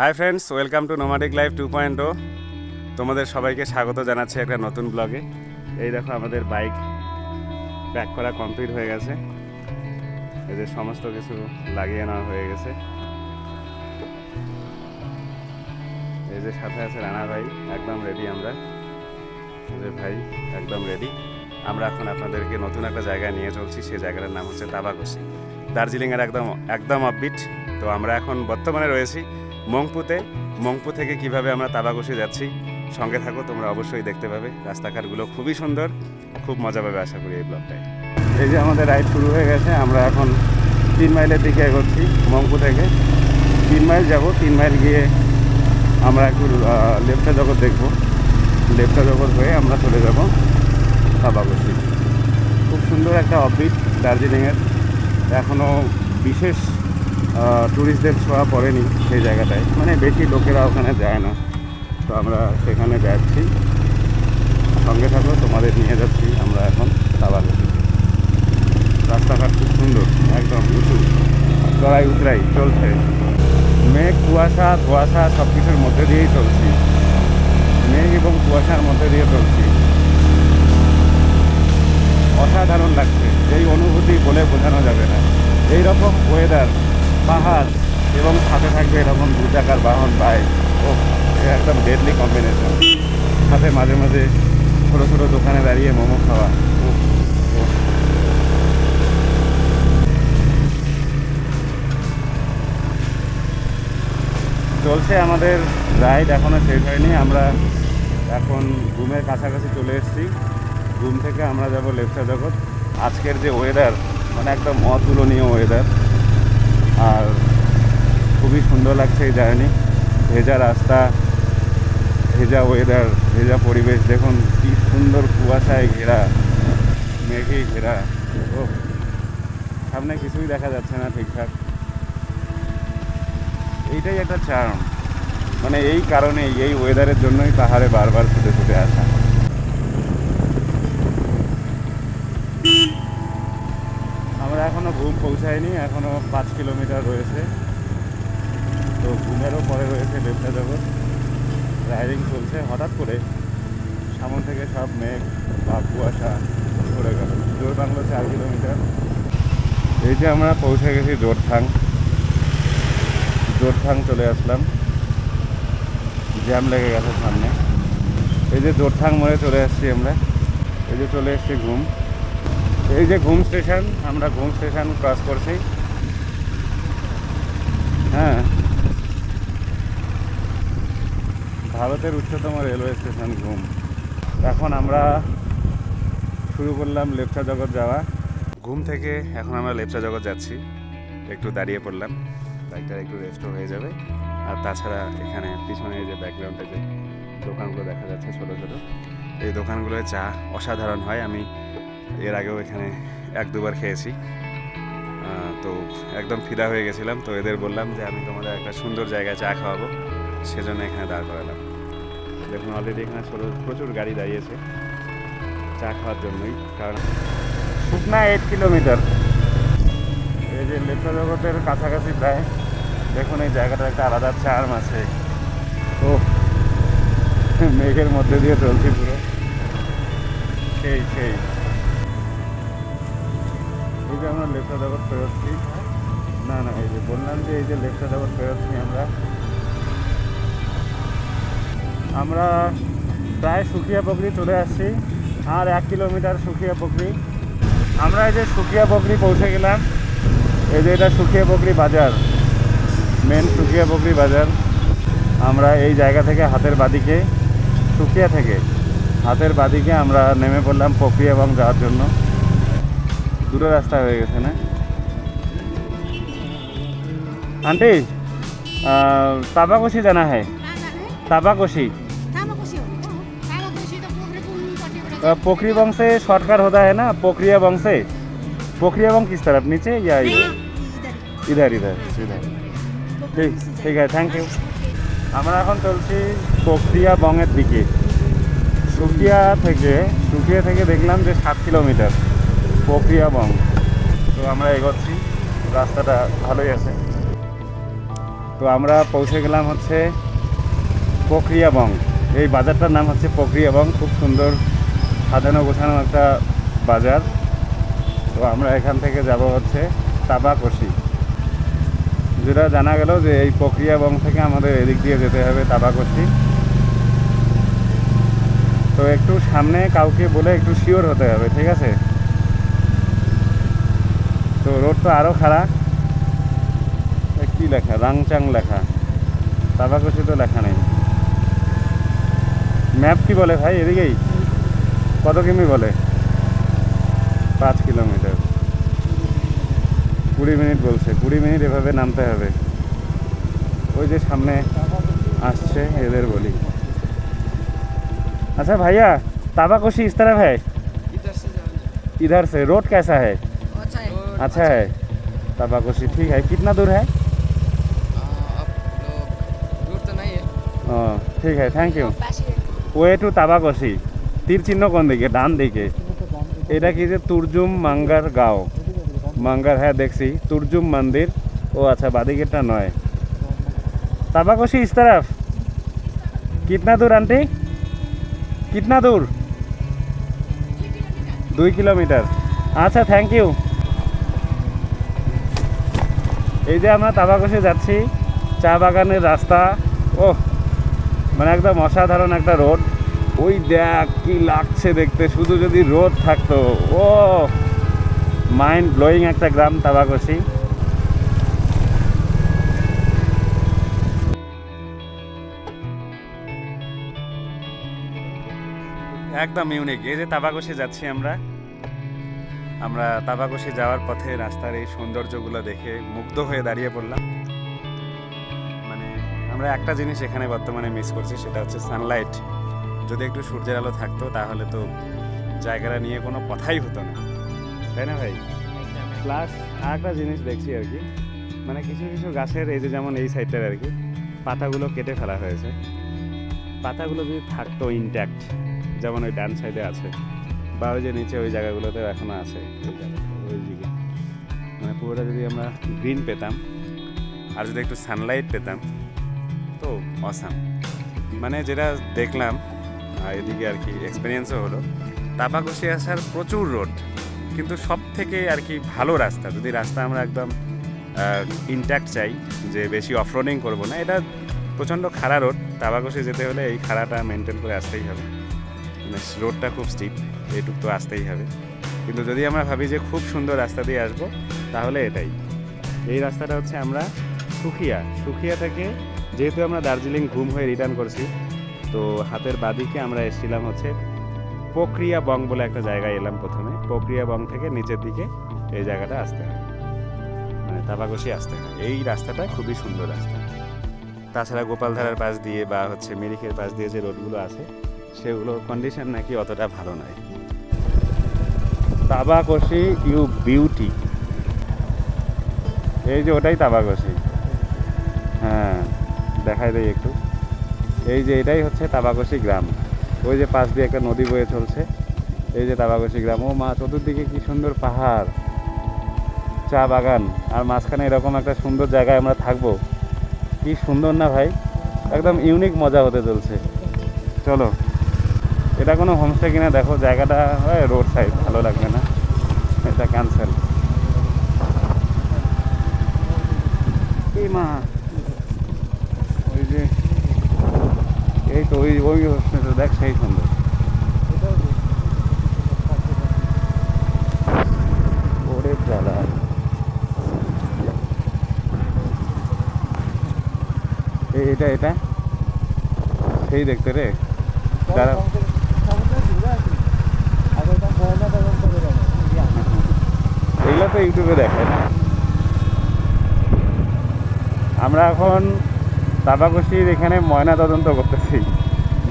Hi friends welcome to nomadic life two point o তোমাদের সবাইকে স্বাগত জানাচ্ছি একটা নতুন ব্লগে এই দেখো আমাদের বাইক প্যাক করা কমপ্লিট হয়ে গেছে। এদের সমস্ত কিছু লাগিয়ে নেওয়া হয়ে গেছে। এই যে সাথে আছে রানা ভাই, একদম রেডি আমরা। এই যে ভাই, একদম রেডি আমরা এখন আপনাদেরকে নতুন একটা জায়গায় নিয়ে চলছি, সেই জায়গাটার নাম হচ্ছে তাবাকসি দার্জিলিংয়ের একদম একদম আপবিট তো আমরা এখন বর্তমানে রয়েছি মংপুতে, মংপু থেকে কীভাবে আমরা তাবাকসি যাচ্ছি, সঙ্গে থাকো, তোমরা অবশ্যই দেখতে পাবে। রাস্তাঘাটগুলো খুবই সুন্দর, খুব মজা পাবে আশা করি এই ব্লগটায়। এই যে আমাদের রাইড শুরু হয়ে গেছে, আমরা এখন তিন মাইলের দিকে এগোচ্ছি মংপু থেকে। তিন মাইল যাব, তিন মাইল গিয়ে আমরা একটু লেফটা জগৎ দেখব। লেফটা জগৎ হয়ে আমরা চলে যাব তাবাকসি খুব সুন্দর একটা অফবিট দার্জিলিংয়ের। এখনও বিশেষ ট্যুরিস্টদের ছোঁয়া পড়েনি সেই জায়গাটায়। মানে বেশি লোকেরা ওখানে যায় না। তো আমরা সেখানে যাচ্ছি। সঙ্গে থাকো, তোমাদের নিয়ে যাচ্ছি আমরা এখন তাবাকসি রাস্তাঘাট খুব সুন্দর, একদম উঁচু। চড়াই উতরাই চলছে। মেঘ, কুয়াশা, ধোয়াশা সব কিছুর মধ্যে দিয়েই চলছি। মেঘ এবং কুয়াশার মধ্যে দিয়ে চলছি। অসাধারণ লাগছে। এই অনুভূতি বলে বোঝানো যাবে না। এই রকম ওয়েদার পাহাড় এবং সাথে থাকবে এরকম দু চাকার বাহন বাইক ও একদম ডেডলি কম্বিনেশন সাথে মাঝে মাঝে ছোটো ছোটো দোকানে দাঁড়িয়ে মোমো খাওয়া। চলছে আমাদের রাইড এখনও শেষ হয়নি। আমরা এখন ঘুমের কাছাকাছি চলে এসেছি। ঘুম থেকে আমরা যাব লেপচা জগৎ। আজকের যে ওয়েদার মানে একদম অতুলনীয় ওয়েদার আর খুবই সুন্দর লাগছে এই জার্নি। ভেজা রাস্তা, ভেজা ওয়েদার ভেজা পরিবেশ, দেখুন কি সুন্দর কুয়াশায় ঘেরা, মেঘে ঘেরা। ও সামনে কিছুই দেখা যাচ্ছে না ঠিকঠাক। এইটাই একটা চার্ম মানে এই কারণেই এই ওয়েদারের জন্যই পাহাড়ে বারবার ছুটে ছুটে আসা আমরা এখনও ঘুম পৌঁছায়নি, এখনও পাঁচ কিলোমিটার রয়েছে। তো ঘুমেরও পরে রয়েছে লেপটা জগৎ রাইডিং চলছে হঠাৎ করে। সামন থেকে সব মেঘ, বা কুয়াশা সরে গেল। জোর বাংলো চার কিলোমিটার। এই যে আমরা পৌঁছে গেছি জোরথাং। জোরথাং চলে আসলাম। জ্যাম লেগে গেছে সামনে। এই যে জোরথাং মোড়ে চলে আসছি আমরা। এই যে চলে এসছি ঘুম। এই যে ঘুম স্টেশন, আমরা ঘুম স্টেশন ক্রস করছি। হ্যাঁ। ভারতের উচ্চতম রেলওয়ে স্টেশন ঘুম। এখন আমরা শুরু করলাম লেপচা জগৎ যাওয়া। ঘুম থেকে এখন আমরা লেপচা জগৎ যাচ্ছি। একটু দাঁড়িয়ে পড়লাম। বাইকটা একটু রেস্টও হয়ে যাবে। আর তাছাড়া এখানে পিছনে যে ব্যাকগ্রাউন্ডে যে দোকানগুলো দেখা যাচ্ছে ছোটো ছোটো, এই দোকানগুলোয় চা অসাধারণ হয়। আমি এর আগেও এখানে এক দুবার খেয়েছি। তো একদম ফিদা হয়ে গেছিলাম, তো এদের বললাম যে আমি তোমাদের একটা সুন্দর জায়গায় চা খাওয়াবো, সেজন্য এখানে দাঁড় করালাম। দেখুন অলরেডি এখানে প্রচুর গাড়ি দাঁড়িয়েছে চা খাওয়ার জন্যই, কারণ শুকনা এইট কিলোমিটার এই যে লেপা জগতের কাছাকাছি প্রায়, দেখুন এই জায়গাটা একটা আলাদা চার্ম আছে। ও মেঘের মধ্যে দিয়ে চলছি পুরো। সেই সেই। যে আমরা লেপটা জগৎ ফেরোচ্ছি না না, এই যে বললাম যে এই যে লেপটা জগৎ ফেরোচ্ছি আমরা। আমরা প্রায় সুখিয়া পকরি চলে আসছি, আর এক কিলোমিটার সুখিয়া পকরি আমরা এই যে সুখিয়া পকরি পৌঁছে গেলাম। এই যে এটা সুখিয়া পকরি বাজার মেন সুখিয়া পকরি বাজার। আমরা এই জায়গা থেকে হাতের বাদিকে, সুখিয়া থেকে হাতের বাদিকে আমরা নেমে পড়লাম পকরি এবং যাওয়ার জন্য। দুটো রাস্তা হয়ে গেছে না আন্টি ताबाकोशी जाना है कहाँ जाने ताबाकोशी तामाकोशी हो तामाकोशी तो पोखरी पुलपट्टिबाट अ, पोखरी बंग से शॉर्टकट होता है ना पोखरिया बंग से पोखरिया बंग किस तरफ नीचे या इधर इधर इधर इधर इधर ঠিক ঠিক আছে থ্যাংক ইউ আমরা এখন চলছি প্রক্রিয়া বংয়ের দিকে সুকিয়া থেকে সুকিয়া থেকে দেখলাম যে সাত কিলোমিটার প্রক্রিয়া বং তো আমরা এগোচ্ছি। রাস্তাটা ভালোই আছে। তো আমরা পৌঁছে গেলাম হচ্ছে প্রক্রিয়াবং এই বাজারটার নাম হচ্ছে প্রক্রিয়াবং খুব সুন্দর সাজানো গোছানো একটা বাজার। তো আমরা এখান থেকে যাব হচ্ছে তাবাকশি। যেটা জানা গেল যে এই প্রক্রিয়াবং থেকে আমাদের এদিক দিয়ে যেতে হবে তাবাকশি। তো একটু সামনে কাউকে বলে একটু শিওর হতে হবে, ঠিক আছে? রোড তো আরও খারাপ এ কি লেখা রাংচাং লেখা তাবাকশি তো লেখা নেই ম্যাপ কি বলে ভাই এদিকেই কত কিমি বলে পাঁচ কিলোমিটার কুড়ি মিনিট বলছে কুড়ি মিনিট এভাবে নামতে হবে ওই যে সামনে আসছে এদের বলি अच्छा भैया ताबाकोशी इस तरफ है इधर से जाना इधर से रोड कैसा है अच्छा है अच्छा है ताबाकोशी ठीक है कितना दूर है अब लोग दूर तो नहीं है ও ঠিক আছে থ্যাংক ইউ পাশে ওয়ে টু তাবাকশি তীর চিহ্ন কোন দিকে ডান দিকে এটা কি যে তুরজুম মাঙ্গার গাঁও মাঙ্গার হ্যাঁ দেখছি তুরজুম মন্দির ও আচ্ছা বাদিকেরটা নয় তাবাকশি ইস তরফ কিতনা দূর আন্টি কিতনা দূর দুই কিলোমিটার আচ্ছা থ্যাংক ইউ এই যে আমরা তাবাকশি যাচ্ছি, চা বাগানের রাস্তা। ও মানে একদম অসাধারণ একটা রোড। ওই দেখ, কি লাগছে দেখতে, শুধু যদি রোদ থাকতো। ও মাইন্ড ব্লোয়িং একটা গ্রাম তাবাকশি। একদম ইউনিক এই যে তাবাকশি যাচ্ছি আমরা। আমরা তাবাকশি যাওয়ার পথে রাস্তার এই সৌন্দর্যগুলো দেখে মুগ্ধ হয়ে দাঁড়িয়ে পড়লাম। মানে আমরা একটা জিনিস এখানে বর্তমানে মিস করছি সেটা হচ্ছে সানলাইট যদি একটু সূর্যের আলো থাকতো তাহলে তো জায়গাটা নিয়ে কোনো কথাই হতো না। তাই না ভাই? প্লাস আর একটা জিনিস দেখছি আর কি মানে কিছু কিছু গাছের এই যে যেমন এই সাইডটার আর কি পাতাগুলো কেটে ফেলা হয়েছে। পাতাগুলো যদি থাকতো ইনট্যাক্ট যেমন ওই ডান সাইডে আছে বা ওই যে নিচে ওই জায়গাগুলোতেও এখনও আছে। মানে পুরোটা যদি আমরা গ্রিন পেতাম, আর যদি একটু সানলাইট পেতাম, তো অসাম। মানে যেটা দেখলাম এদিকে আর কি এক্সপিরিয়েন্সও হলো, তাপাকশি আসার প্রচুর রোড কিন্তু সব থেকে আর কি ভালো রাস্তা, যদি রাস্তা আমরা একদম ইনট্যাক্ট চাই, যে বেশি অফরোডিং করব না, এটা প্রচণ্ড খাড়া রোড তাবাকশি যেতে হলে এই খাড়াটা মেনটেন করে আসতেই হবে। মানে রোডটা খুব স্টিপ এইটুক তো আসতেই হবে। কিন্তু যদি আমরা ভাবি যে খুব সুন্দর রাস্তা দিয়ে আসব, তাহলে এটাই। এই রাস্তাটা হচ্ছে আমরা সুখিয়া। সুখিয়া থেকে যেহেতু আমরা দার্জিলিং ঘুম হয়ে রিটার্ন করছি, তো হাতের বাদিকে আমরা এসেছিলাম হচ্ছে প্রক্রিয়া বং বলে একটা জায়গায় এলাম প্রথমে। প্রক্রিয়া বং থেকে নিচের দিকে এই জায়গাটা আসতে হয়। মানে তাবাকশি আসতে হয়। এই রাস্তাটা খুবই সুন্দর রাস্তা। তাছাড়া গোপালধারার পাশ দিয়ে বা হচ্ছে মিরিকের পাশ দিয়ে যে রোডগুলো আছে, সেগুলোর কন্ডিশন নাকি অতটা ভালো নয়। Tabakoshi you beauty. এই যে ওটাই তাবাকশি হ্যাঁ দেখাই দেয় একটু। এই যে এটাই হচ্ছে তাবাকশি গ্রাম। ওই যে পাশ দিয়ে একটা নদী বয়ে চলছে। এই যে তাবাকশি গ্রাম। ও মা, চতুর্দিকে কি সুন্দর পাহাড়, চা বাগান। আর মাঝখানে এরকম একটা সুন্দর জায়গায় আমরা থাকব। কি সুন্দর না ভাই? একদম ইউনিক মজা হতে চলছে। চলো। এটা কোনো হোমস্টে কিনা, দেখো, জায়গাটা হয় রোড সাইড ভালো লাগবে না। এটা ক্যান্সেল এই মা? ওই যে, এই তো, ওই ওই হোমস্টেটা দেখ সেই সুন্দর। এটা এটা? সেই দেখতে রে। তারা এগুলো তো ইউটিউবে দেখায় না। আমরা এখন তাবাকশির এখানে ময়না তদন্ত করতেছি,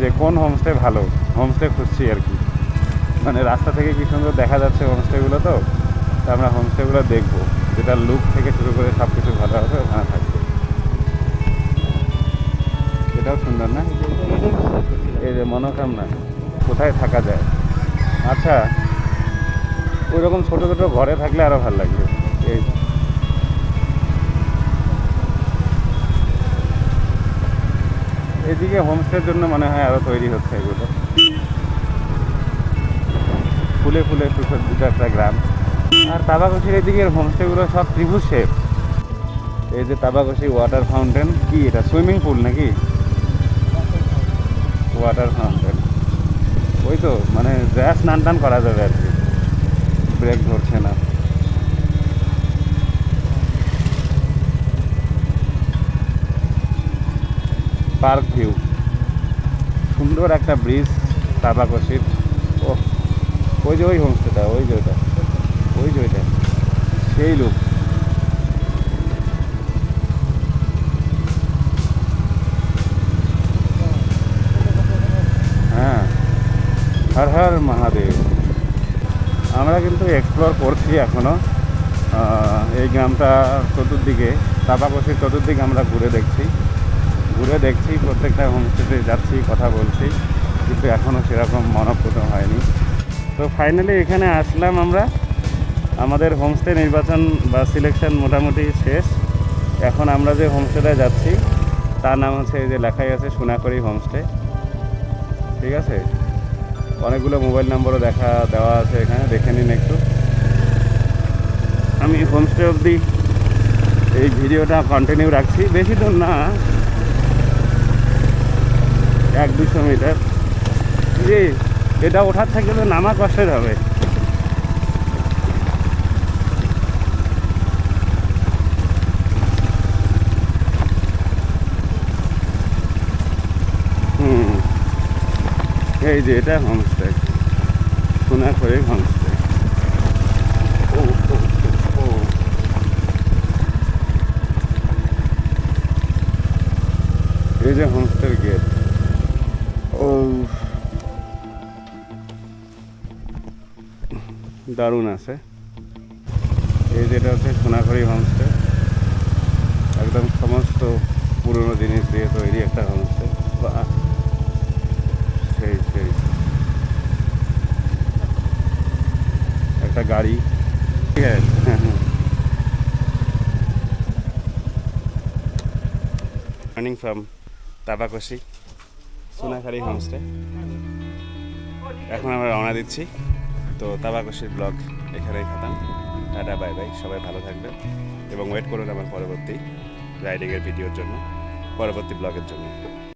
যে কোন হোমস্টে ভালো হোমস্টে খুঁজছি আর কি। মানে রাস্তা থেকে কি সুন্দর দেখা যাচ্ছে হোমস্টেগুলো তো তো আমরা হোমস্টেগুলো দেখব। যেটা লুক থেকে শুরু করে সব কিছু ভালো হবে, ওখানে থাকবে। এটাও সুন্দর না? এই যে মনোকামনা কোথায় থাকা যায়? আচ্ছা ওই রকম ছোটো ছোটো ঘরে থাকলে আরও ভালো লাগবে। এই এদিকে হোমস্টের জন্য মনে হয় আরও তৈরি হচ্ছে এগুলো। ফুলে ফুলে সুসজ্জিত একটা গ্রাম। আর তাবাকশির এদিকের হোমস্টেগুলো সব ত্রিভুজ শেপ এই যে তাবাকশি ওয়াটার ফাউন্টেন কি এটা সুইমিং পুল নাকি? ওয়াটার ফাউন্টেন ওই তো মানে যা স্নান টান করা যাবে আর কি। ব্রেক ধরছে না। Park view. সুন্দর একটা ব্রিজ তাবাকশির ও ওই যে ওই হোমস্টেটা, ওই যে ওইটা, ওই যে ওইটা। সেই লোক হ্যাঁ হর হর মহাদেব। আমরা কিন্তু এক্সপ্লোর করছি এখনও এই গ্রামটা চতুর্দিকে তাবাকশির চতুর্দিকে আমরা ঘুরে দেখছি। ঘুরে দেখছি, প্রত্যেকটা হোমস্টেতে যাচ্ছি, কথা বলছি, কিন্তু এখনও সেরকম মনপ্রত হয়নি। তো ফাইনালি এখানে আসলাম আমরা। আমাদের হোমস্টে নির্বাচন বা সিলেকশন মোটামুটি শেষ। এখন আমরা যে হোমস্টেটা যাচ্ছি, তার নাম হচ্ছে এই যে লেখাই আছে সোনাকড়ি হোমস্টে ঠিক আছে? অনেকগুলো মোবাইল নাম্বারও দেখা, দেওয়া আছে এখানে, দেখে নিন একটু। আমি হোমস্টে অবধি এই ভিডিওটা কন্টিনিউ রাখছি। বেশি দূর না, এক দুশো মিটার যে এটা ওঠার থেকে নামা কষ্টের হবে। এই যে এটা হোমস্টে সোনাখড়ি ও। এই যে হোমস্টের গেট। ও দারুণ আছে। এই যেটা হচ্ছে সোনাখড়ি হোমস্টে একদম সমস্ত পুরনো জিনিস দিয়ে তৈরি একটা হোমস্টে বাহ। একটা গাড়ি। ঠিক আছে? হ্যাঁ running from Tabakoshi Sonakhari homestay এখন আমরা রওনা দিচ্ছি। তো তাবাকশির ব্লগ এখানেই খাতাম। Tata, bye bye. সবাই ভালো থাকবেন এবং ওয়েট করুন আমার পরবর্তী রাইডিংয়ের ভিডিওর জন্য। পরবর্তী ব্লগের জন্য।